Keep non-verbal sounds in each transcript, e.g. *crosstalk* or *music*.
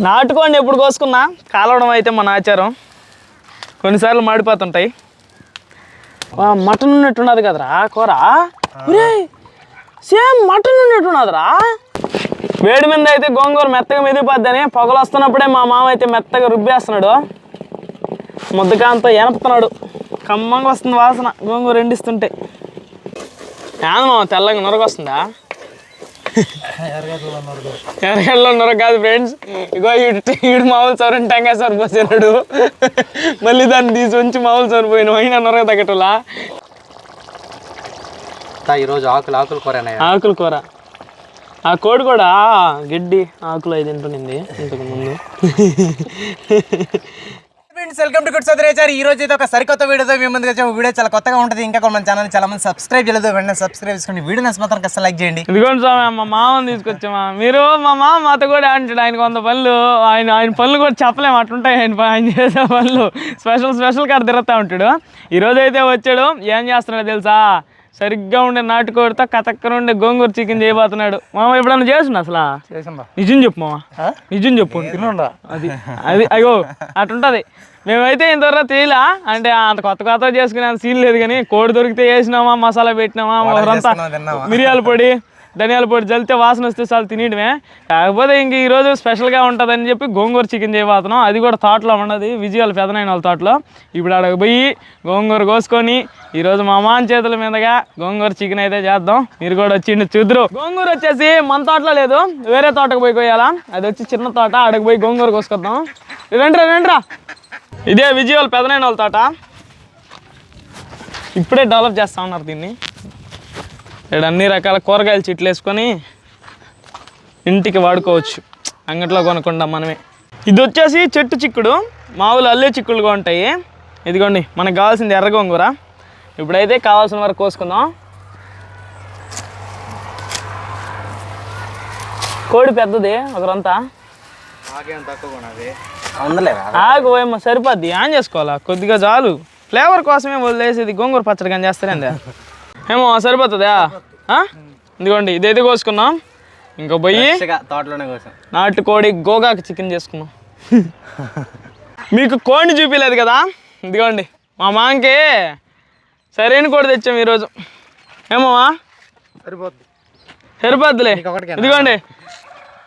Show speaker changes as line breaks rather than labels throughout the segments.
నాటుకోండి ఎప్పుడు కోసుకున్నా కాలవడం అయితే మన ఆచారం. కొన్నిసార్లు మాడిపోతుంటాయి. ఆ, మటన్ ఉన్నట్టున్నది కదరా కూర? సేమ్ మటన్ ఉన్నట్టున్నదిరా వేడి మీద అయితే గోంగూర మెత్తగా మెదిగిపోద్దని పొగలు వస్తున్నప్పుడే మా మామ అయితే మెత్తగా రుబ్బేస్తున్నాడు. ముద్దకాంతో ఎనపుతున్నాడు కమ్మంగా వస్తుంది వాసన గోంగూర ఎండిస్తుంటే. ఏమో మామ తెల్లగా నొరగొస్తుందా? ఎరగల్లో ఉన్నారు కాదు ఫ్రెండ్స్ ఇగో ఈడు మామూలు సోరని టెంకాయ సోర పోసినాడు. మళ్ళీ దాన్ని తీసి ఉంచి మామూలు సోర పోయిన. అయినా నొరగ తగ్గట్టులా
తా ఈరోజు ఆకులు ఆకులు కూరనాయ?
ఆకుల కూర. ఆ కోడి కూడా గడ్డి ఆకులు అది తింటునింది ఇంతకు ముందు.
ఫ్రెండ్స్ వెల్కమ్ టు గుడ్ సదరేచారు ఈ రోజు అయితే ఒక సరికొత్త వీడియోతో మీ ముందుకు వచ్చే వీడియో చాలా కొత్తగా ఉంటుంది. ఇంకా మన ఛానల్ చాలా మంది సబ్స్క్రైబ్ చేయలేదు. వెంటనే సబ్స్క్రైబ్ చేసుకోండి. వీడియో నచ్చి మాత్రం కష్టం లైక్ చేయండి.
ఇదిగోండి స్వామి మా మామని తీసుకొచ్చామా? మీరు మా మామ మాతో కూడా అంటాడు ఆయన కొంత పనులు ఆయన ఆయన పనులు కూడా చెప్పలేము. అట్లుంటాయి ఆయన ఆయన చేసే పనులు స్పెషల్ స్పెషల్ కాడ తిరుగుతూ ఉంటాడు. ఈరోజు అయితే వచ్చాడు. ఏం చేస్తున్నాడు తెలుసా? సరిగ్గా ఉండే నాటుకోడితో కతక్కన ఉండే గోంగూర చికెన్ చేయబోతున్నాడు. మామ ఎప్పుడన్నా చేస్తున్నా అసలు? నిజం చెప్పు మామ. నిజం చెప్పు. అది అది అయ్యో అటుంటది. మేమైతే ఇంతవరకు తేలా అంటే అంత కొత్త కొత్త చేసుకునే సీన్ లేదు కానీ కోడి దొరికితే వేసినామా మసాలా పెట్టినామా? మిరియాల పొడి ధనియాల పొడి జల్లితే వాసన వస్తే చాలు తినేయడమే. కాకపోతే ఇంక ఈరోజు స్పెషల్గా ఉంటుందని చెప్పి గోంగూర చికెన్ చేయబోతున్నాం. అది కూడా తోటలో ఉన్నది. విజయాల పెదనైన వాళ్ళ తోటలో. ఇప్పుడు అక్కడికి పోయి గోంగూర కోసుకొని ఈరోజు మా మామ చేతుల మీదగా గోంగూర చికెన్ అయితే చేద్దాం. మీరు కూడా వచ్చిండి చూద్దరు. గోంగూర వచ్చేసి మన తోటలో లేదు. వేరే తోటకు పోయి కోయాలా అది వచ్చి చిన్న తోట. అక్కడికి పోయి గోంగూర కోసుకొద్దాం. రెండ్రా రెండ్రా ఇదే విజయాల పెదనైన వాళ్ళ తోట. ఇప్పుడే డెవలప్ చేస్తా ఉన్నారు దీన్ని. ఇక్కడ అన్ని రకాల కూరగాయల చెట్లు వేసుకొని ఇంటికి వాడుకోవచ్చు. అంగట్లో కొనకుండా మనమే. ఇది వచ్చేసి చెట్టు చిక్కుడు. మామూలు అల్లే చిక్కుడుగా ఉంటాయి. ఇదిగోండి మనకు కావాల్సింది ఎర్ర గోంగూర. ఇప్పుడైతే కావాల్సిన వరకు కోసుకుందాం. కోడి పెద్దది ఒకరంతా ఆగు ఏమో సరిపోద్ది. ఏం చేసుకోవాలా? కొద్దిగా చాలు. ఫ్లేవర్ కోసమే వదిలేసేది గోంగూర పచ్చడి కానీ చేస్తారండి ఏమో సరిపోతుందా? ఇదిగోండి ఇదైతే కోసుకున్నాం ఇంకా పోయి
తోటలోనే కోసం.
నాటుకోడి గోగాకు చికెన్ చేసుకున్నాం మీకు కోడిని చూపించలేదు కదా? ఇదిగోండి మా మాంకి సరైన కోడి తెచ్చాం ఈరోజు. ఏమోమా
సరిపోద్ది.
సరిపోద్దులే? ఇదిగోండి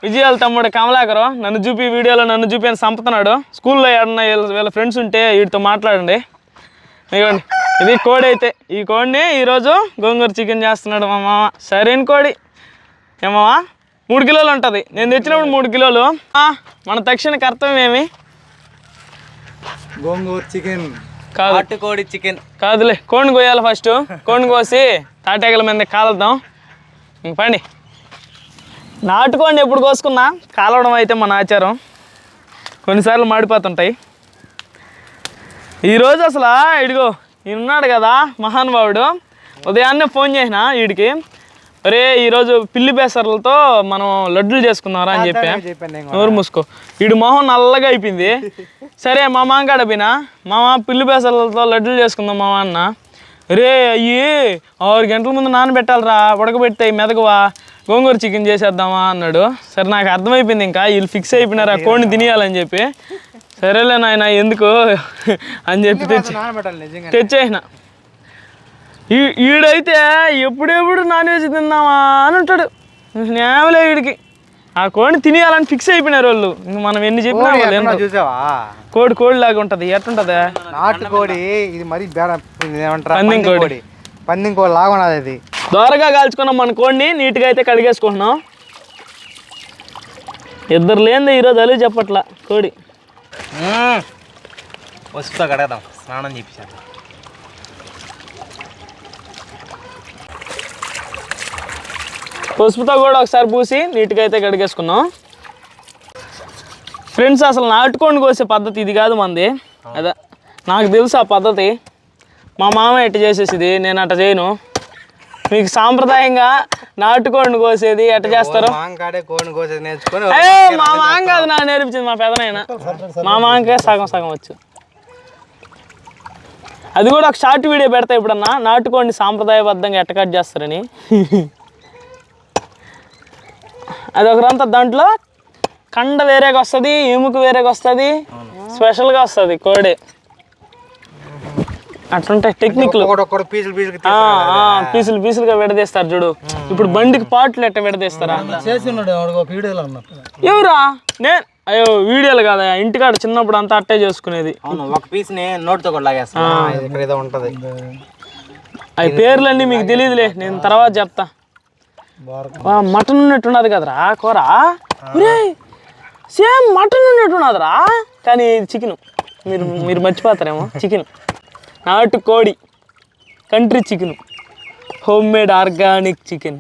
విజయాల తమ్ముడు కమలాకరం. నన్ను చూపి వీడియోలో నన్ను చూపి అని చంపుతున్నాడు. స్కూల్లో ఏడన్నా వీళ్ళ ఫ్రెండ్స్ ఉంటే వీటితో మాట్లాడండి. ఇదిగోండి ఇది కోడి అయితే. ఈ కోడిని ఈరోజు గోంగూర చికెన్ చేస్తున్నాడు మా మామ. సరైన కోడి. ఏమావా మూడు కిలోలు ఉంటుంది. నేను తెచ్చినప్పుడు మూడు కిలోలు. మన తక్షణ కర్తవ్యం ఏమి?
గోంగూర చికెన్.
కాదు.
నాటుకోడి చికెన్.
కాదులే కోడిని కోయాలి ఫస్ట్ *laughs* కోడిని కోసి తాటాకుల మీద కాలుద్దాం. ఇంక పండి. నాటుకోండి ఎప్పుడు కోసుకున్నా కాలవడం అయితే మన ఆచారం. కొన్నిసార్లు మాడిపోతుంటాయి. ఈరోజు అసలు ఇడిగో ఈయన ఉన్నాడు కదా మహానుభావుడు. ఉదయాన్నే ఫోన్ చేసిన వీడికి ఒరే ఈరోజు పిల్లి బేసర్లతో మనం లడ్డులు చేసుకుందాంరా అని చెప్పా. నోరు మూసుకో. వీడు మొహం నల్లగా అయిపోయింది. సరే మా మామగాడ పోయినా. మామ పిల్లి బేసలతో లడ్డులు చేసుకుందాం మామ అన్న. రే అయ్యి ఆరు గంటల ముందు నానబెట్టాలిరా ఉడకబెడితే మెదగవా గోంగూర చికెన్ చేసేద్దామా అన్నాడు. సరే నాకు అర్థమైపోయింది ఇంకా. వీళ్ళు ఫిక్స్ అయిపోయినారు ఆ కోడిని తినేయాలని చెప్పి. సరేలే నాయన ఎందుకు? అని చెప్పి తెచ్చి తెచ్చేసిన. ఈ ఈడైతే ఎప్పుడెప్పుడు నాన్ వెజ్ తిందామా అని ఉంటాడు. నేవలే వీడికి ఆ కోడిని తినేయాలని ఫిక్స్ అయిపోయినారు వాళ్ళు. ఇంక మనం ఎన్ని చెప్పినా.
చూసావా?
కోడి కోడి లాగా ఉంటుంది ఎట్టుంటదా
ఇది మరీ బేడ ఇది ఏమంటారా?
పందెం కోడి.
కోడి. పందెం కోడి లాగా ఉన్నది అది.
దోరగా కాల్చుకున్నాం మన కోడిని నీట్గా అయితే కడిగేసుకుంటున్నాం. ఇద్దరు లేనిదే ఈరోజు అలిగి చెప్పట్లా కోడి.
పసుపుతో కడగదాం స్నానం చేపించాను
పసుపుతో కూడా ఒకసారి పూసి నీట్గా అయితే కడిగేసుకున్నాం. ఫ్రెండ్స్ అసలు నాటుకోండి కోసే పద్ధతి ఇది కాదు మంది. అదే నాకు తెలుసు ఆ పద్ధతి. మా మామ ఎట్ట చేసేసిది నేను అట్ట చేయను. మీకు సాంప్రదాయంగా నాటుకోండి కోసేది ఎట్ట చేస్తారు? మా మామ కాదు నా నేర్పించింది మా పెదనైనా మా మామకే సగం సగం వచ్చు. అది కూడా ఒక షార్ట్ వీడియో పెడతా ఇప్పుడన్నా. నాటుకోండి సాంప్రదాయబద్ధంగా ఎట్ట కట్ చేస్తారని. అది ఒకరంతా దాంట్లో కండ వేరేగా వస్తుంది ఎముక వేరేగా వస్తుంది స్పెషల్గా వస్తుంది కోడి. అట్లుంటాయి టెక్నిక్లు
పీసులు పీసులు
పీసులుగా విడదీస్తారు చూడు. ఇప్పుడు బండికి పాటలు ఎట్ట విడదీస్తారా? ఎవరా? నేను అయ్యో వీడియోలు కాదా? ఇంటికాడ చిన్నప్పుడు అంతా అట్టే చేసుకునేది.
అవును ఒక పీస్ని నోటితో కూడా లాగేస్తా. ఇక్కడ ఏదో ఉంటది.
అవి పేర్లన్నీ మీకు తెలియదులే నేను తర్వాత చెప్తా. మటన్ ఉన్నట్టున్నది కదరా కూర? సేమ్ మటన్ ఉన్నట్టున్నదిరా. కానీ ఇది చికెన్. మీరు మీరు మర్చిపోతారేమో చికెన్. నాటు కోడి country chicken home made organic chicken.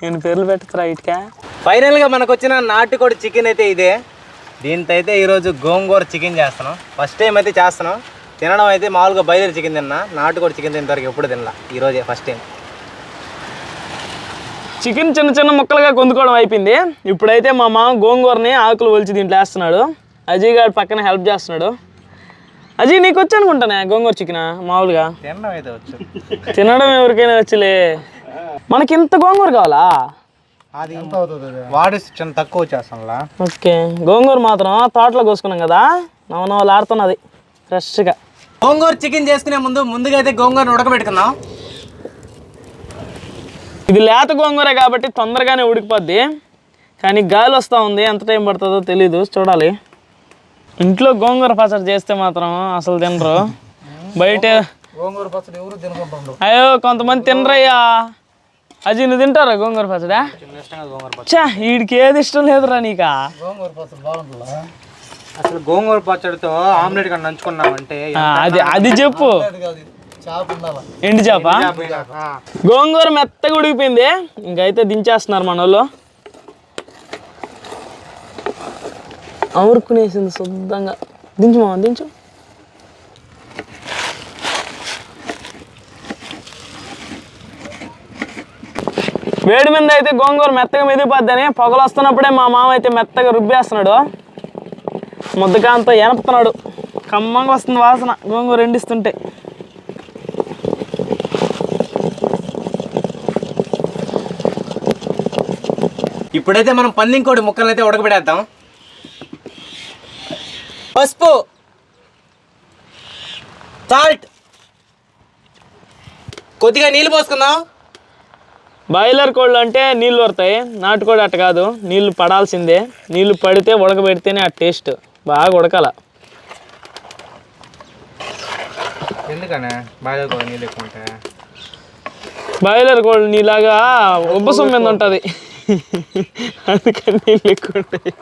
నేను పేర్లు పెట్టరా ఇటుకా.
ఫైనల్గా మనకు వచ్చిన నాటుకోడి చికెన్ అయితే ఇదే. దీంతో అయితే ఈరోజు గోంగూర చికెన్ చేస్తున్నాం. ఫస్ట్ టైం అయితే చేస్తున్నాం. తినడం అయితే మామూలుగా బయలుదేరి చికెన్ తిన్నా. నాటుకోడి చికెన్ తింతవరకు ఎప్పుడు తినలా. ఈ రోజే ఫస్ట్ టైం.
చికెన్ చిన్న చిన్న ముక్కలుగా కొందుకోవడం అయిపోయింది. ఇప్పుడైతే మా మామ గోంగూరని ఆకులు ఒలిచి దీంట్లో వేస్తున్నాడు. అజయ్ గారు పక్కన హెల్ప్ చేస్తున్నాడు. అజయ్ నీకు వచ్చి అనుకుంటానే గోంగూర చికెన్ మామూలుగా?
తినడం అయితే వచ్చు.
తినడం ఎవరికైనా వచ్చలే. మనకి ఇంత గోంగూర కావాలా?
అది వాడు చిన్న తక్కువ
ఓకే. గోంగూర మాత్రం తోటలో కోసుకున్నాం కదా నవనవలు ఆడుతున్నది ఫ్రెష్గా.
గోంగూర చికెన్ చేసుకునే ముందు ముందుగా అయితే గోంగూరను ఉడకబెట్టుకుందాం.
ఇది లేత గోంగూర కాబట్టి తొందరగానే ఉడికిపోద్ది. కానీ గాలి వస్తూ ఉంది ఎంత టైం పడుతుందో తెలీదు చూడాలి. ఇంట్లో గోంగూర పచ్చడి చేస్తే మాత్రం అసలు తినరు. బయట
గోంగూర పచ్చడి ఎవరు
అయ్యో కొంతమంది తినరయ్యా. అజీ నువ్వు తింటారా గోంగూర పచ్చడా?
ఇష్టంగా గోంగూర పచ్చడి.
చా వీడికి ఏది ఇష్టం లేదురా నీకా?
గోంగూర పచ్చడి బాగుంటుందా? అసలు గోంగూర పచ్చడితో ఆమ్లెట్ కానీ నంచుకున్నామంటే
ఆ, అది అది చెప్పు. ఎండి చేప? గోంగూర మెత్తగా ఉడికిపోయింది. ఇంకైతే దించేస్తున్నారు మన వాళ్ళు అవురుకునేసింది శుద్ధంగా దించు మామ దించు. వేడి మీద అయితే గోంగూర మెత్తగా మెదిగిపోద్దని పొగలు వస్తున్నప్పుడే మా మామ అయితే మెత్తగా రుబ్బేస్తున్నాడు. ముద్దకాంతో ఎనపుతున్నాడు కమ్మంగా వస్తుంది వాసన గోంగూర ఎండిస్తుంటే.
ఇప్పుడైతే మనం పందింకోడి ముక్కలైతే ఉడకబెడేద్దాం పసుపు. సాల్ట్. కొద్దిగా నీళ్ళు పోసుకుందాం.
బాయిలర్ కోళ్ళు అంటే నీళ్ళు వస్తాయి నాటుకోడి అట్ట కాదు. నీళ్ళు పడాల్సిందే. నీళ్ళు పడితే ఉడకబెడితేనే ఆ టేస్ట్. బాగా ఉడకాల.
ఎందుకనే బాగా కూడా నీళ్ళు ఎక్కువ ఉంటాయి?
బాయిలర్ కోళ్ళు నీలాగా ఉబ్బసం మీద ఉంటుంది. అందుకని నీళ్ళు ఎక్కువ ఉంటాయి.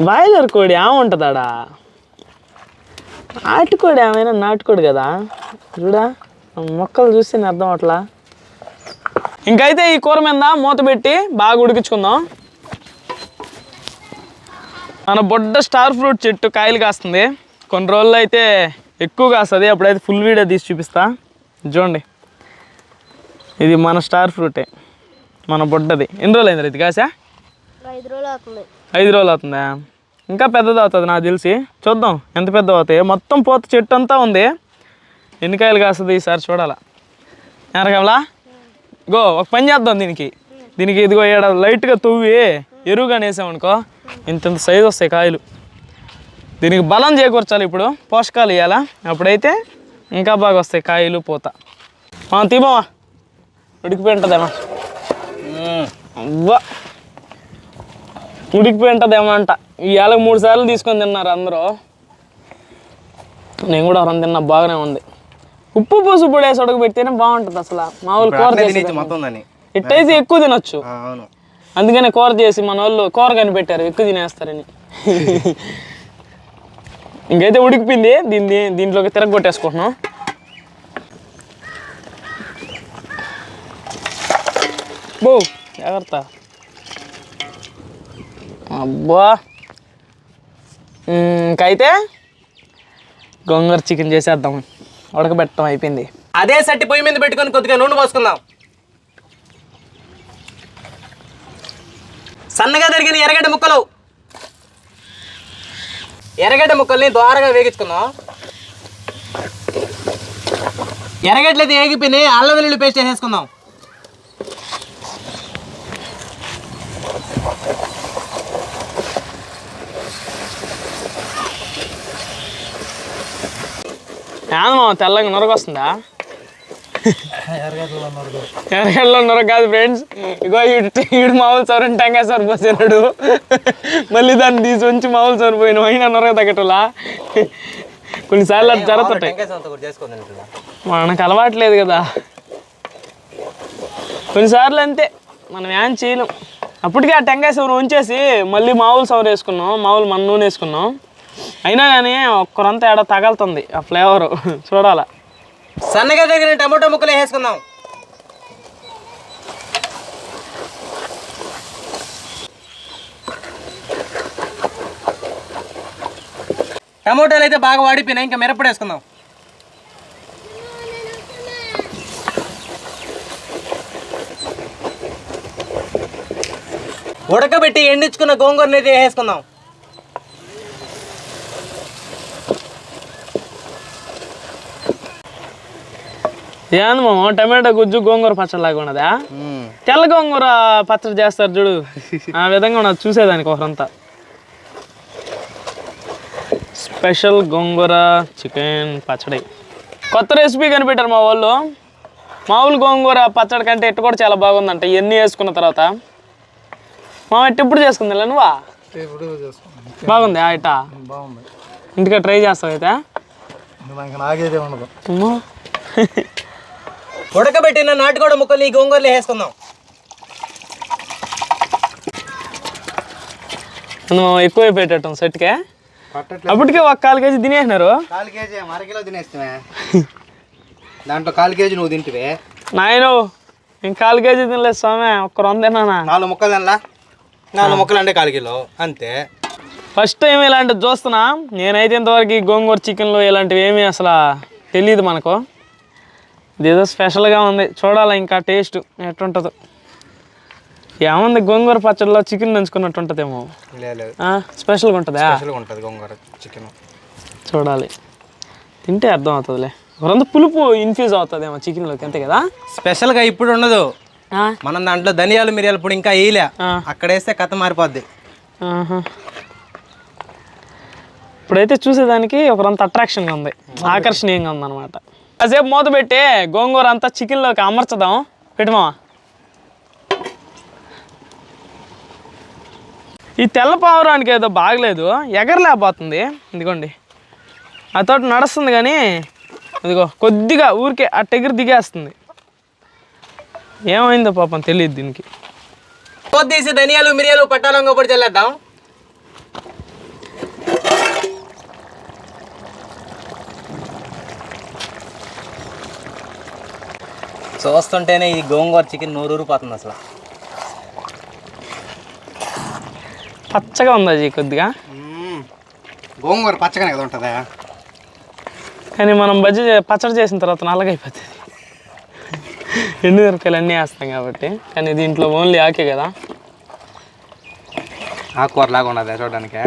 బాయిలర్ కోడి ఏముంటుందాడా నాటుకోడి ఏమైనా నాటుకోడి కదా? చూడా? మొక్కలు చూస్తే నేను అర్థం అట్లా ఇంకైతే ఈ కూర మీద మూత పెట్టి బాగా ఉడికించుకుందాం. మన బొడ్డ స్టార్ ఫ్రూట్ చెట్టు కాయలు కాస్తుంది. కొన్ని రోజులు అయితే ఎక్కువ కాస్తుంది. అప్పుడైతే ఫుల్ వీడియో తీసి చూపిస్తా. చూడండి. ఇది మన స్టార్ ఫ్రూటే. మన బొడ్డది. ఎన్ని రోజులు అయింది ఇది కాసా
ఐదు రోజులు అవుతుంది?
ఇంకా పెద్దది అవుతుంది నాకు తెలిసి. చూద్దాం ఎంత పెద్ద అవుతాయి. మొత్తం పోత చెట్టు అంతా ఉంది. ఎన్ని కాయలు కాస్తుంది ఈసారి చూడాలా? ఎరగవలా గో ఒక పని చేద్దాం దీనికి. దీనికి ఇదిగో ఏడ లైట్గా తవ్వి ఎరువుగా వేసామనుకో ఇంత ఇంత సైజు వస్తాయి కాయలు. దీనికి బలం చేకూర్చాలి ఇప్పుడు. పోషకాలు ఇవ్వాలా అప్పుడైతే ఇంకా బాగా వస్తాయి కాయలు పూత. మనం తీబమా ఉడికిపోయి ఉంటుందేమో. అవ్వా. ఉడికిపోయి ఉంటుందేమో అంట ఇవాళ మూడు సార్లు తీసుకొని తిన్నారు అందరూ. నేను కూడా ఎవరైనా తిన్నా బాగానే ఉంది. ఉప్పు పసుపు పొడి వేసి ఉడకబెడితేనే బాగుంటుంది అసలు. మామూలు కూర చేసి ఇట్టయితే ఎక్కువ తినొచ్చు. అందుకనే కూర చేసి మన వాళ్ళు కూర కనిపెట్టారు ఎక్కువ తినేస్తారని. ఇంకైతే ఉడికిపోయింది దీన్ని దీంట్లోకి తిరగొట్టేసుకుంటున్నాం బో జాగ్రత్త. అబ్బా. ఇంకైతే గోంగూర చికెన్ చేసేద్దాం. ఉడకబెట్టడం అయిపోయింది.
అదే సట్టి పొయ్యి మీద పెట్టుకొని కొద్దిగా నూనె పోసుకుందాం. సన్నగా తరిగిన ఎర్రగడ్డ ముక్కలు. ఎర్రగడ్డ ముక్కల్ని దోరగా వేగించుకుందాం. ఎర్రగడ్డలు అయితే ఏగిపోయినాయి అల్లం వెల్లుల్లి పేస్ట్ వేసేసుకుందాం.
ఏమో తెల్లగా నొరగొస్తుందా? ఎరగల్లో నొరగ కాదు ఫ్రెండ్స్ ఇగో ఈడు మామూలు సౌరని టెంకాయ సోరు పోసినాడు మళ్ళీ దాన్ని తీసి ఉంచి మామూలు సోరు పోయిన అయినా నొరగ తగ్గటలా కొన్నిసార్లు అట్లా జరుగుతుంటాయి. మనకు అలవాట్లేదు కదా. కొన్నిసార్లు అంతే మనం ఏం చేయలేం. అప్పటికే ఆ టెంకాయ సౌరు ఉంచేసి మళ్ళీ మామూలు సౌరు వేసుకున్నాం మామూలు మన నూనె వేసుకున్నాం. అయినా కానీ ఒక్కరంతా ఏడ తగలుతుంది ఆ ఫ్లేవర్. చూడాలా.
సన్నగా తగిన టమాటో ముక్కలు వేసుకుందాం. టమోటాలు అయితే బాగా వాడిపోయినాయి ఇంకా మిరపడి వేసుకుందాం. ఉడకబెట్టి ఎండించుకున్న గోంగూరని అయితే వేసుకుందాం.
ఏంది మామ టమాటా గుజ్జు గోంగూర పచ్చడి లాగా ఉన్నదా తెల్ల గోంగూర పచ్చడి చేస్తారు చూడు. *laughs* ఆ విధంగా ఉన్నది చూసేదానికి ఒకరంతా. స్పెషల్ గోంగూర చికెన్ పచ్చడి. కొత్త రెసిపీ కనిపెట్టారు మా వాళ్ళు. మామూలు గోంగూర పచ్చడి కంటే ఇట్టు కూడా చాలా బాగుందంట. ఇవన్నీ వేసుకున్న తర్వాత. మా ఇట్టు ఇప్పుడు చేసుకుంది నువ్వా? బాగుంది ఆ ఇట్ట
బాగుంది
ఇంటికి ట్రై చేస్తావు అయితే
నాగేదే ఉండదు. *laughs* ఉడకబెట్టిన నాటుకోడ ముక్కలు ఈ గోంగూరలో వేసుకుందాం.
నువ్వు ఎక్కువ పెట్టేటం సెట్కే. అప్పటికే ఒక కాలు కేజీ తినేసినారు.
కాలు కేజీ అరకిలో తినేస్తామే దాంట్లో కాలు కేజీ నువ్వు తింటివే.
నాయన నేను కాలు కేజీ తినలేదు స్వామి ఒక్క రొందేనా
నాలుగు ముక్కలు తినలా? నాలుగు ముక్కలు అంటే కాలు కిలో. అంతే.
ఫస్ట్ టైం ఇలాంటివి చూస్తున్నా. నేనైతే ఇంతవరకు ఈ గోంగూర చికెన్లో ఇలాంటివి ఏమీ అసలు తెలియదు మనకు. ఇదేదో స్పెషల్గా ఉంది. చూడాలి ఇంకా టేస్ట్ ఎట్టుంటుందో. ఏముంది గోంగూర పచ్చడిలో చికెన్ నంచుకున్నట్టు ఉంటుందేమో స్పెషల్గా ఉంటుందా?
గోంగూర చికెన్.
చూడాలి. తింటే అర్థం అవుతుందిలే. ఒకరంతా పులుపు ఇన్ఫ్యూజ్ అవుతుందేమో చికెన్లోకి అంతే కదా?
స్పెషల్గా ఇప్పుడు ఉండదు. మనం దాంట్లో ధనియాలు మిరియాలు పొడి ఇంకా వేయలే. అక్కడ వేస్తే కథ మారిపోద్ది.
ఇప్పుడైతే చూసేదానికి ఒకరంత అట్రాక్షన్గా ఉంది. ఆకర్షణీయంగా ఉంది అనమాట కాసేపు మూత పెట్టి గోంగూర అంతా చికెన్లోకి అమర్చదాం. పెట్టుమా ఈ తెల్ల పావురానికి ఏదో బాగలేదు. ఎగరలేకపోతుంది. ఇదిగోండి. అతోటి నడుస్తుంది కానీ ఇదిగో కొద్దిగా ఊరికే ఆ టెగిరి దిగేస్తుంది. ఏమైందో పాపం తెలియదు దీనికి.
కొద్దిసి ధనియాలు మిరియాలు పట్టాలంగా పొడి చల్లేద్దాం. చూస్తుంటేనే ఈ గోంగూర చికెన్ నూరూరిపోతుంది అసలు.
పచ్చగా ఉంది అది కొద్దిగా?
గోంగూర పచ్చగానే కదా ఉంటుందా?
కానీ మనం బజ్జీ పచ్చడి చేసిన తర్వాత నల్లగైపోతుంది. ఎండు మిరపకాయలు అన్నీ వేస్తాం కాబట్టి. కానీ దీంట్లో ఓన్లీ ఆకే కదా.
ఆకుకూర లాగా ఉండదు చూడడానికి?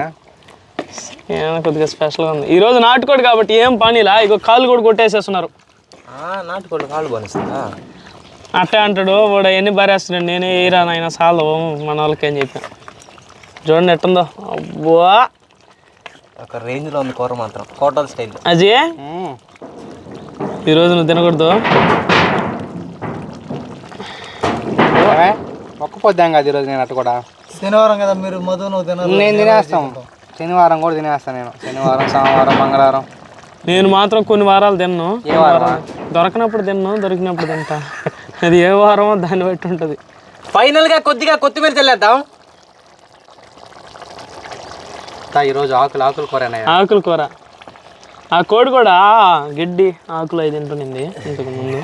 ఏమైనా కొద్దిగా స్పెషల్గా ఉంది. ఈరోజు నాటుకోడు కాబట్టి ఏం పనిలా? ఇగో కాళ్ళు కూడా కొట్టేసేస్తున్నారు.
నాటుకోళ్ళు కాళ్ళు బానిస్తుందా?
అట్టే అంటాడు వాడు అవన్నీ బరేస్తున్నాడు? నేనే ఏరా నాయన సాలు మన వాళ్ళకి అని చెప్పాను చూడండి ఎట్టుందో. అబ్బో!
ఒక రేంజ్లో ఉంది కూర మాత్రం హోటల్ స్టైల్.
అజీ! ఈరోజు నువ్వు తినకూడదు.
ఒక్క పొద్దాం కాదు ఈరోజు నేను అట్టు కూడా.
శనివారం కదా మీరు మధు నువ్వు తినరు
నేను తినేస్తాం. శనివారం కూడా తినేస్తాను నేను. శనివారం సోమవారం మంగళవారం.
నేను మాత్రం కొన్ని వారాలు తిన్ను? దొరకనప్పుడు తిన్ను దొరికినప్పుడు తింటా. అది ఏ వారమో దాన్ని బట్టి ఉంటుంది.
ఫైనల్గా కొద్దిగా కొత్తిమీర చల్లేద్దాం. ఈరోజు ఆకులు ఆకులు కూర
ఆకుల కూర. ఆ కోడి కూడా గడ్డి ఆకులు అయి తింటునింది ఇంతకు ముందు.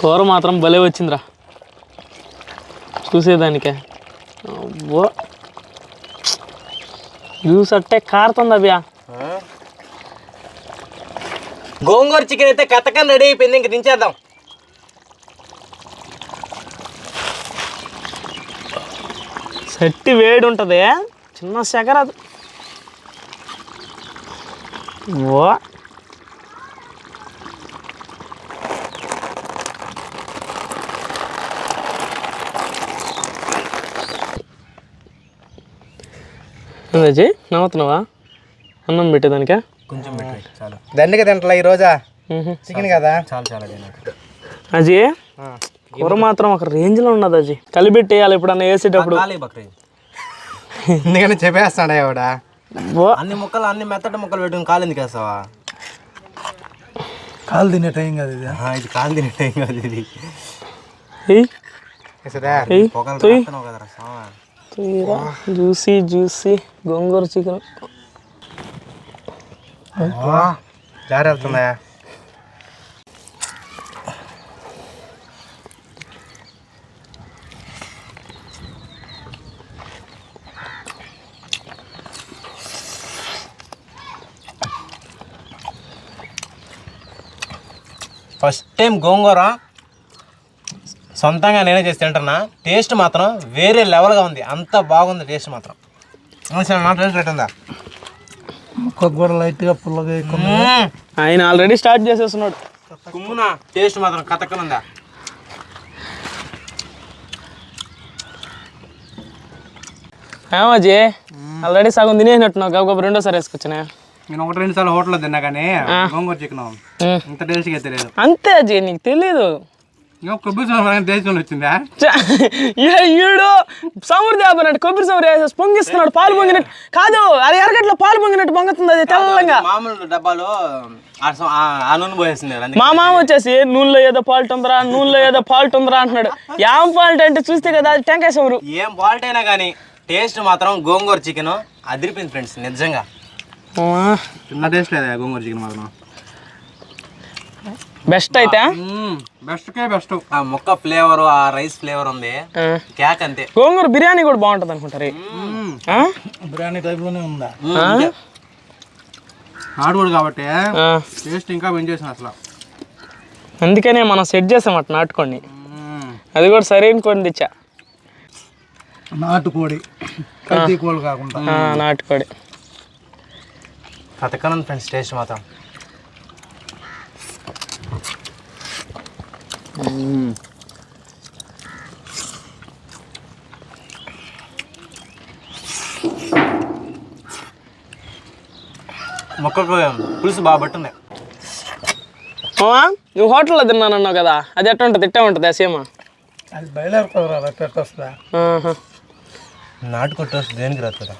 కూర మాత్రం భలే వచ్చిందిరా. చూసేదానికే. అబ్బో. జ్యూస్ అట్టే కారుతుంది అవ్యా
గోంగూర చికెన్ అయితే కథకం రెడీ అయిపోయింది ఇంక దించేద్దాం.
సట్టి వేడి ఉంటుంది చిన్న సెగరదు ఓ. ఏందజీ నవ్వుతున్నావా? అన్నం పెట్టేదానికా
కొంచెం దండిగా తింటలా ఈ రోజా? చికెన్ కదా? చాలు చాలా
అజీ కూర మాత్రం ఒక రేంజ్లో ఉన్నది అజీ కలిపెట్టేయాలి ఎప్పుడన్నా వేసేటప్పుడు.
ఎందుకని చెప్పేస్తాడా ఎవడ?
ఓ,
అన్ని ముక్కలు అన్ని మెత్తటి ముక్కలు పెట్టుకుని కాలు ఎందుకు వేస్తావా?
కాలు తినే టైం కాదు ఇది.
ఇది కాలు తినే టైం కాదు ఇది. పొగలు కదరా.
తీరా జ్యూసీ జ్యూసీ గోంగూర చికెన్
వా, జారి వెళ్తుందా ఫస్ట్ టైం గోంగూర సొంతంగా నేనే చేసి తింటున్నా. టేస్ట్ మాత్రం వేరే లెవెల్గా ఉంది. అంత బాగుంది టేస్ట్ మాత్రం. నా టేస్ట్
కూడా లైట్గా పుల్లగా.
ఆయన ఆల్రెడీ స్టార్ట్ చేసేస్తున్నాడు.
కుమ్మున టేస్ట్ మాత్రం కతక్కనుందా
ఏమజీ ఆల్రెడీ సగం తినేసినట్టున్నావు. గబగబ రెండోసారి వేసుకొచ్చినా.
నేను ఒకటి రెండు సార్లు హోటల్లో తిన్నా కానీ గోంగూర చికెన్. ఇంత టేస్ట్గా తెలియదు
అంతే అజయ్ నీకు తెలీదు.
కొబ్బరి సోమవారం టేస్ట్ వచ్చిందా?
ఈడు? సముద్ర కొబ్బరి వేసేసి పొంగిస్తున్నాడు పాలు పొంగినట్టు. కాదు అది ఎరగట్లో పాలు పొంగినట్టు పొంగుతుంది అది తెల్లంగా.
మామూలు డబ్బాలో
మా మామ వచ్చేసి నూనెలో ఏదో ఫాల్ట్ ఉందిరా నూనెలో ఏదో ఫాల్ట్ ఉందిరా అంటున్నాడు. ఏం ఫాల్ట్ అంటే చూస్తే కదా అది టెంకాయ సమురు
ఏం ఫాల్ట్ అయినా కానీ టేస్ట్ మాత్రం గోంగూర చికెన్ అదిరిపోయింది ఫ్రెండ్స్ నిజంగా. చిన్న టేస్ట్ లేదా గోంగూర చికెన్ మాత్రం?
బెస్ట్ అయితే?
బెస్ట్ కే బెస్ట్ ఆ ముక్క ఫ్లేవర్ ఆ రైస్ ఫ్లేవర్ ఉంది. కేక్ అంతే.
గోంగూర బిర్యానీ కూడా బాగుంటుంది అనుకుంటారు. ఆ?
బిర్యానీ టైప్లోనే ఉందా?
నాటుకోడు కాబట్టి. టేస్ట్ ఇంకా పెంచేసిన అసలు.
అందుకనే మనం సెట్ చేసామట నాటుకోండి అది కూడా సరైన కొన్ని తెచ్చా.
నాటుకోడి. కల్తీ కోళ్ళు కాకుండా.
నాటుకోడి.
కతకనుంది ఫ్రెండ్స్ టేస్ట్ మాత్రం. మొక్కకు పులుసు బాగా పట్టుంది.
నువ్వు హోటల్లో తిన్నానన్నావు కదా అది ఎట్లా ఉంటుంది తిట్టే ఉంటుంది సేమా?
అది పెట్టొస్తుందా
నాటుకోడి టేస్ట్ దేనికి రాదు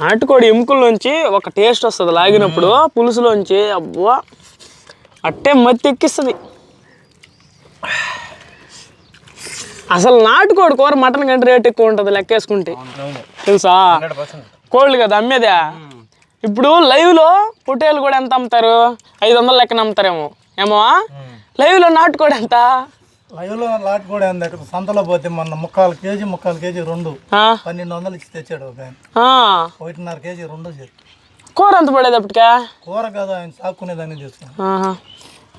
నాటుకోడి ఎముకల్లోంచి ఒక టేస్ట్ వస్తుంది లాగినప్పుడు పులుసులోంచి అబ్బా అట్టే మత్తి ఎక్కిస్తుంది అసలు నాటుకోడి కూర మటన్ కంటే రేట్ ఎక్కువ ఉంటుంది లెక్కేసుకుంటే. తెలుసా? కోళ్ళు కదా అమ్మేదే. ఇప్పుడు లైవ్లో పొట్టేలు కూడా ఎంత అమ్ముతారు? ఐదు వందల లెక్కన అమ్ముతారేమో. ఏమో? లైవ్లో నాటుకోడి ఎంత?
లైవ్లో నాటుకోడి అంది సంతలో పోతే మొన్న ముక్కాలు కేజీ ముక్కాలు కేజీ రెండు. పన్నెండు వందలు ఇచ్చి తెచ్చాడు ఒక ఆయన. ఒకటిన్నర కేజీ రెండు చేసి
కూర ఎంత పడేది అప్పటికా?
కూర కాదు ఆయన సాక్కునేదాన్ని చేసుకుని
ఆహా.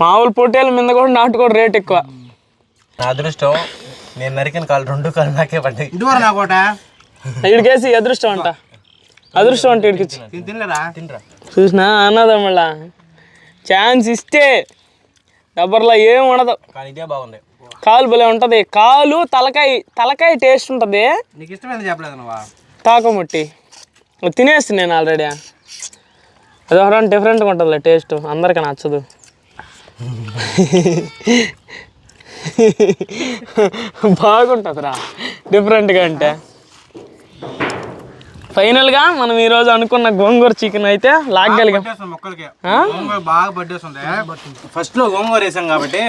మామూలు పొట్టేల మీద కూడా నాటుకోడి రేట్ ఎక్కువ.
నా అదృష్టం నేను నరికిన కాలు రెండు కాలు నాకే పడ్డాయి. ఇదివరకు నా కోట?
వీడికేసి అదృష్టం అంట. అదృష్టం అంటే
తినలేరా తినరా?
చూసినా అన్నదా మళ్ళా ఛాన్స్ ఇస్తే రబ్బర్లో ఏం ఉండదు.
కానీ ఇదే బాగుంది.
కాలు భలే ఉంటుంది. కాలు తలకాయ తలకాయ టేస్ట్ ఉంటుంది.
నీకు ఇష్టమైంది చెప్పలేదు నువ్వా?
తాకముట్టి. తినేస్తుంది నేను ఆల్రెడీ అది ఒక డిఫరెంట్గా ఉంటుందిలే టేస్ట్ అందరికీ నచ్చదు. బాగుంటుందిరా. డిఫరెంట్గా అంటే. ఫైనల్గా మనం ఈరోజు అనుకున్న గోంగూర చికెన్ అయితే
గోంగూర బాగా పట్టేస్తుంది. ఫస్ట్లో గోంగూర వేసాం కాబట్టి.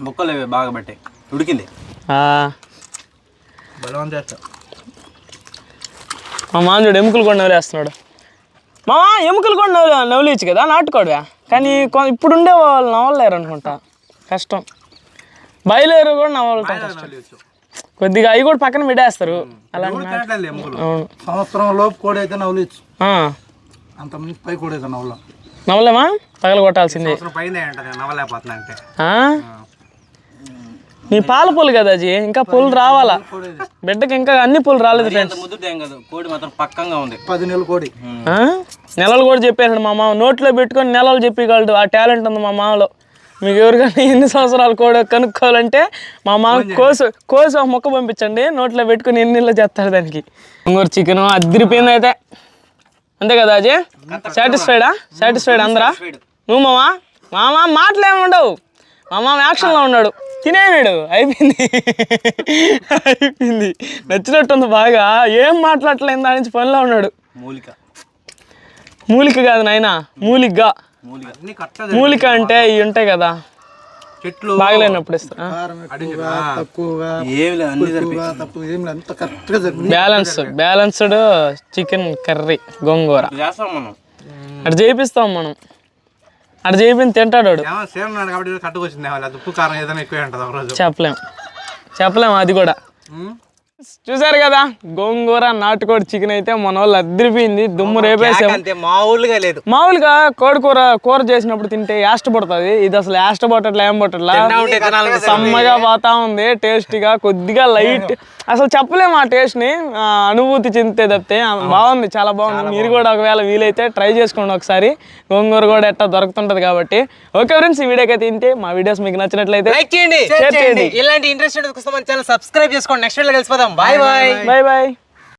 మొక్కలు బాగా పట్టాయి. ఉడికింది.
మా మాంజుడు ఎముకలు కూడా నవ్వులేస్తున్నాడు. మామా ఎముకలు కూడా నవ్వు నవ్వులేచ్చు కదా? నాటుకోడువా? కానీ ఇప్పుడు ఉండే వాళ్ళు నవ్వలేరు అనుకుంటా కష్టం. బయలుదేరు కూడా నవ్వటం కష్టం. కొద్దిగా అవి కూడా పక్కన పెట్టేస్తారు. నాటు- అవును.
సంవత్సరం లోపు కోడి అయితే నవ్వులేచ్చు.
ఆ,
అంత మించి పై కోడి అయితే నవ్వులో.
నవ్వలేమా? పగల కొట్టాల్సిందే
పైన నవ్వలేకపోతున్నా అంటే.
ఆ? నీ పాల పూలు కదా అజీ? ఇంకా పూలు రావాలా? బిడ్డకి ఇంకా అన్ని పూలు రాలేదు
కోడి మాత్రం పక్కంగా ఉంది.
పది నెలల కోడి.
ఆ? నెలలు కూడా చెప్పేసాడు మా మామ. నోట్లో పెట్టుకొని నెలలు చెప్పగలడు. ఆ టాలెంట్ ఉంది మా మామలో. మీకు ఎవరికైనా ఎన్ని సంవత్సరాలు కూడా కనుక్కోవాలంటే మా మామ కోసు కోసు ఒక మొక్క పంపించండి. నోట్లో పెట్టుకుని ఎన్ని నీళ్ళు చేస్తారు దానికి. ఇంకోటి చికెన్ అద్దరిపోయింది అయితే. అంతే కదా అజయ్ సాటిస్ఫైడా సాటిస్ఫైడ్ అందరా? నువ్వు మామా మామ మాటలు ఏమి ఉండవు. మా మామ యాక్షన్లో ఉన్నాడు. తినేనాడు. అయిపోయింది. అయిపోయింది. నచ్చినట్టుంది బాగా. ఏం మాట్లాడలేదు దాని నుంచి పనిలో ఉన్నాడు.
మూలిక.
మూలిక కాదు నాయన. మూలిగ్గా
మూలిక. అన్ని కట్ట
మూలిక అంటే ఇవి ఉంటాయి కదా.
చెట్లు.
బాగలేనప్పుడు balance balanced chicken curry gongura.
చేస్తాం మనం.
అటు చేపిస్తాం మనం. అటు చేపించి తింటాడు వాడు
సేమ్ ఉన్నాడు కాబట్టి కట్టుకొచ్చింది ఉప్పు కారం ఏదైనా ఎక్కువ ఉంటుంది ఒక రోజు
చెప్పలేం. చెప్పలేం అది కూడా. చూసారు కదా గోంగూర నాటుకోడి చికెన్ అయితే మన వాళ్ళు అద్దరిపోయింది దుమ్ము రేపేసాం
అంతే మామూలుగా లేదు.
మామూలుగా కోడి కూర కూర చేసినప్పుడు తింటే యాస్ట్ పడుతుంది ఇది అసలు యాస్ట్ పట్టట్లా? ఏం పట్టట్లా. సమ్మగా పోతా ఉంది టేస్టీగా కొద్దిగా లైట్. అసలు చెప్పలేము ఆ టేస్ట్ని అనుభూతి చెందితే తప్పితే బాగుంది చాలా బాగుంది. మీరు కూడా ఒకవేళ వీలైతే ట్రై చేసుకోండి ఒకసారి. గోంగూర కూడా ఎట్టా దొరుకుతుంటది కాబట్టి. ఓకే ఫ్రెండ్స్ ఈ వీడియోకి అయితే ఇంతే. మా వీడియోస్ మీకు నచ్చినట్లయితే
లైక్ చేయండి.
షేర్ చేయండి.
ఇలాంటి ఇంట్రెస్ట్ ఛానల్ సబ్స్క్రైబ్ చేసుకోండి. Next video కలిసిపోదాం. Aslam bye
bye bye bye